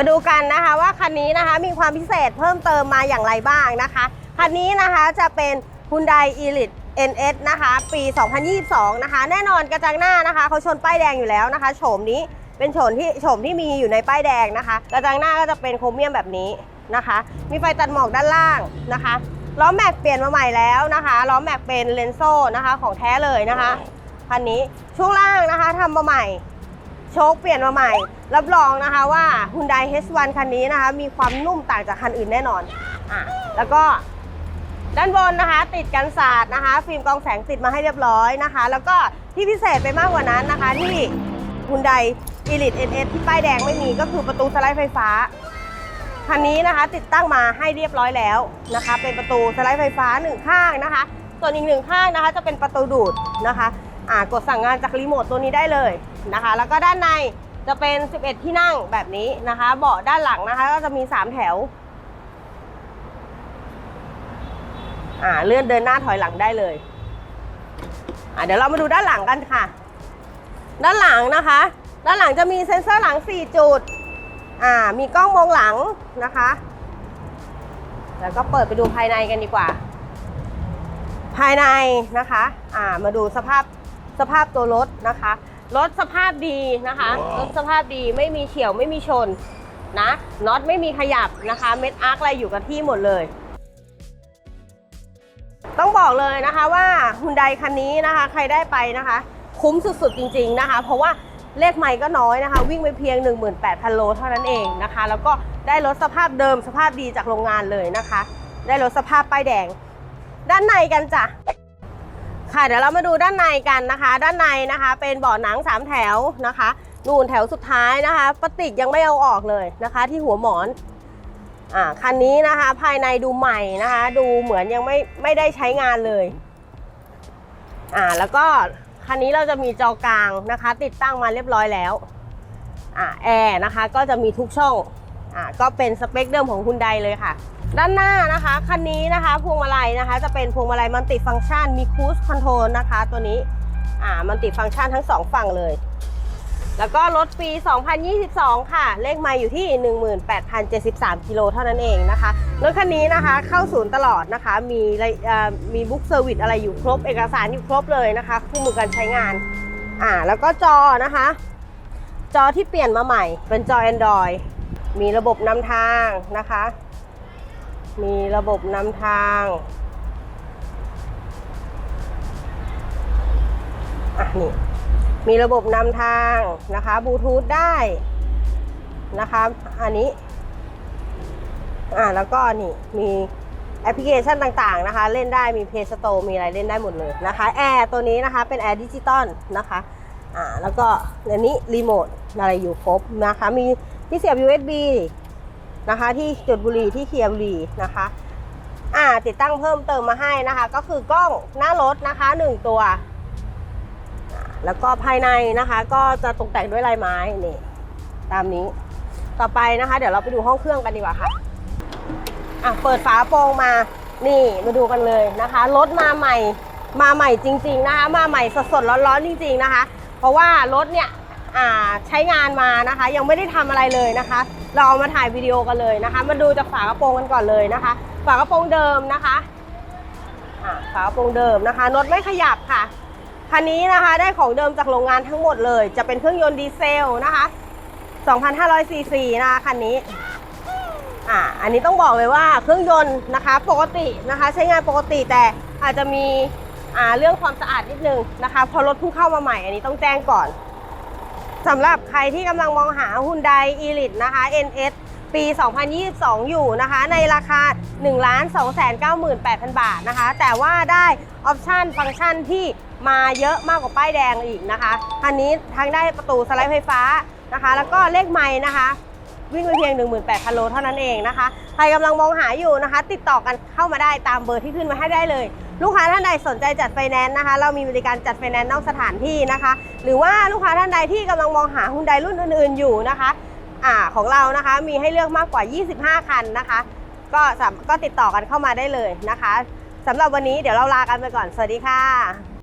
มาดูกันนะคะว่าคันนี้นะคะมีความพิเศษเพิ่มเติมมาอย่างไรบ้างนะคะ คันนี้นะคะจะเป็น Hyundai Elite NS นะคะ ปี 2022 นะคะ แน่นอนกระจังหน้านะคะเขาชนป้ายแดงอยู่แล้วนะคะโฉมนี้เป็นโฉมที่โฉมที่มีอยู่ในป้ายแดงนะคะ กระจังหน้าก็จะเป็นโครเมียมแบบนี้นะคะ มีไฟตัดหมอกด้านล่างนะคะล้อแม็กเปลี่ยนมาใหม่แล้วนะคะล้อแม็กเป็นเลนโซ่นะคะของแท้เลยนะคะคันนี้ช่วงล่างนะคะทำมาใหม่ โชคเปลี่ยนมาใหม่ รับรองนะคะว่า Hyundai H1 คันนี้นะคะ มีความนุ่มต่างจากคันอื่นแน่นอนอะแล้วก็ด้านบนนะคะ ติดกันศาสตร์นะคะ ฟิล์มกองแสงติดมาให้เรียบร้อยนะคะ แล้วก็ที่พิเศษไปมากกว่านั้นนะคะที่ Hyundai Elite NS ที่ป้ายแดงไม่มีก็คือประตูสไลด์ไฟฟ้าคันนี้นะคะ ติดตั้งมาให้เรียบร้อยแล้วนะคะ เป็นประตูสไลด์ไฟฟ้าหนึ่งข้างนะคะ ส่วนอีกหนึ่งข้างนะคะ จะเป็นประตูดูดนะคะอ่ากดสั่งงานจากรีโมทตัวนี้ได้เลยนะคะ แล้วก็ด้านใน จะเป็น 11 ที่นั่งแบบนี้นะคะ เบาะด้านหลังนะคะ ก็จะมี 3 แถว อ่าเลื่อนเดินหน้าถอยหลังได้เลย อ่าเดี๋ยวเรามาดูด้านหลังกันค่ะ ด้านหลังนะคะ ด้านหลังจะมีเซ็นเซอร์หลัง 4 จุด อ่า มีกล้องมองหลังนะคะ แล้วก็เปิดไปดูภายในกันดีกว่า ภายในนะคะ อ่า มาดูสภาพสภาพตัวรถนะคะ รถสภาพดีนะคะ รถสภาพดีไม่มีเฉียวไม่มีชนนะน็อตไม่มีขยับนะคะ เม็ดอาร์คอะไรอยู่กับที่หมดเลย ต้องบอกเลยนะคะว่าฮุนไดคันนี้นะคะ ใครได้ไปนะคะ คุ้มสุดๆจริง ๆนะคะ เพราะว่าเลขไม่ก็น้อยนะคะ วิ่งไปเพียง 18,000 โลเท่านั้นเองนะคะ แล้วก็ได้รถสภาพเดิมสภาพดีจากโรงงานเลยนะคะ ได้รถสภาพป้ายแดง ด้านในกันจ้ะ ค่ะเดี๋ยวเรามาดูด้านในกันนะคะ ด้านในนะคะ เป็นเบาะหนัง 3 แถวนะคะนู่นแถวสุดท้ายนะคะปติกยังไม่เอาออกเลยนะคะ ที่หัวหมอนอ่าคันนี้นะคะ ภายในดูใหม่นะคะ ดูเหมือนยังไม่ไม่ได้ใช้งานเลยอ่าแล้วก็คันนี้เราจะมีจอกลางนะคะ ติดตั้งมาเรียบร้อยแล้วอ่าแอร์นะคะก็จะมีทุกช่องอ่าก็เป็นสเปคเดิมของคุณไดเลยค่ะ ด้านหน้านะคะคันนี้นะคะพวงมาลัยนะคะ จะเป็นพวงมาลัยมัลติฟังก์ชันมีคูสคอนโทรลนะคะ ตัวนี้อ่ามัลติฟังก์ชันทั้งสองฝั่งเลย แล้วก็รถปี 2022 ค่ะ เลขไมล์อยู่ที่ 18,073 กิโลเท่านั้นเองนะคะรถคันนี้นะคะเข้าศูนย์ตลอดนะคะ มีอะไรเอ่อมีบุ๊กเซอร์วิสอะไรอยู่ครบเอกสารอยู่ครบเลยนะคะคู่มือการใช้งานอ่าแล้วก็จอนะคะ จอที่เปลี่ยนมาใหม่เป็นจอ Android มีระบบนำทางนะคะ มีระบบนำทางอะนี่มีระบบนำทางนะคะบลูทูธได้นะคะอันนี้อ่าแล้วก็นี่มีแอปพลิเคชันต่างๆนะคะ เล่นได้มี Play Store มีอะไรเล่นได้หมดเลยนะคะแอร์ตัวนี้นะคะเป็นแอร์ดิจิตอลนะคะอ่าแล้วก็อันนี้รีโมทอะไรอยู่ครบนะคะมีที่เสียบ USB นะคะ ที่จุดบุหรี่ที่เคลียร์บุหรี่นะคะอ่าติดตั้งเพิ่มเติมมาให้นะคะ ก็คือกล้องหน้ารถนะคะหนึ่งตัว แล้วก็ภายในนะคะ ก็จะตกแต่งด้วยลายไม้นี่ตามนี้ต่อไปนะคะ เดี๋ยวเราไปดูห้องเครื่องกันดีกว่าค่ะอะเปิดฝาโปรงมานี่มาดูกันเลยนะคะรถมาใหม่มาใหม่จริง ๆนะคะ มาใหม่สดๆร้อนๆจริง ๆนะคะ เพราะว่ารถเนี่ย ใช้งานมานะคะ ยังไม่ได้ทำอะไรเลยนะคะ เราเอามาถ่ายวิดีโอกันเลยนะคะ มาดูจากฝากระโปรงกันก่อนเลยนะคะ ฝากระโปรงเดิมนะคะฝากระโปรงเดิมนะคะรถไม่ขยับค่ะคันนี้นะคะได้ของเดิมจากโรงงานทั้งหมดเลย จะเป็นเครื่องยนต์ดีเซลนะคะ2,500ซีซีนะคะคันนี้อ่าอันนี้ต้องบอกเลยว่าเครื่องยนต์นะคะปกตินะคะ ใช้งานปกติแต่อาจจะมีอ่าเรื่องความสะอาดนิดนึงนะคะพอรถเพิ่งเข้ามาใหม่ อันนี้ต้องแจ้งก่อน สำหรับใครที่กำลังมองหา Hyundai Elite นะคะ NS ปี 2022 อยู่นะคะ ในราคา 1 2 9 8 0 0 0 บาทนะคะ แต่ว่าได้ออปชันฟังก์ชันที่มาเยอะมากกว่าป้ายแดงอีกนะคะคันนี้ทั้งได้ประตูสไลด์ไฟฟ้านะคะ แล้วก็เลขไม้นะคะ วิ่งไปเพียง 18,000 โลเท่านั้นเองนะคะ ใครกำลังมองหาอยู่นะคะ ติดต่อกันเข้ามาได้ตามเบอร์ที่ขึ้นมาให้ได้เลย ลูกค้าท่านใดสนใจจัดไฟแนนซ์นะคะ เรามีบริการจัดไฟแนนซ์นอกสถานที่นะคะ หรือว่าลูกค้าท่านใดที่กำลังมองหาฮุนไดรุ่นอื่นๆอยู่นะคะอ่าของเรานะคะมีให้เลือกมากกว่า 25 คันนะคะ ก็สามก็ติดต่อกันเข้ามาได้เลยนะคะสำหรับวันนี้เดี๋ยวเราลากันไปก่อน สวัสดีค่ะ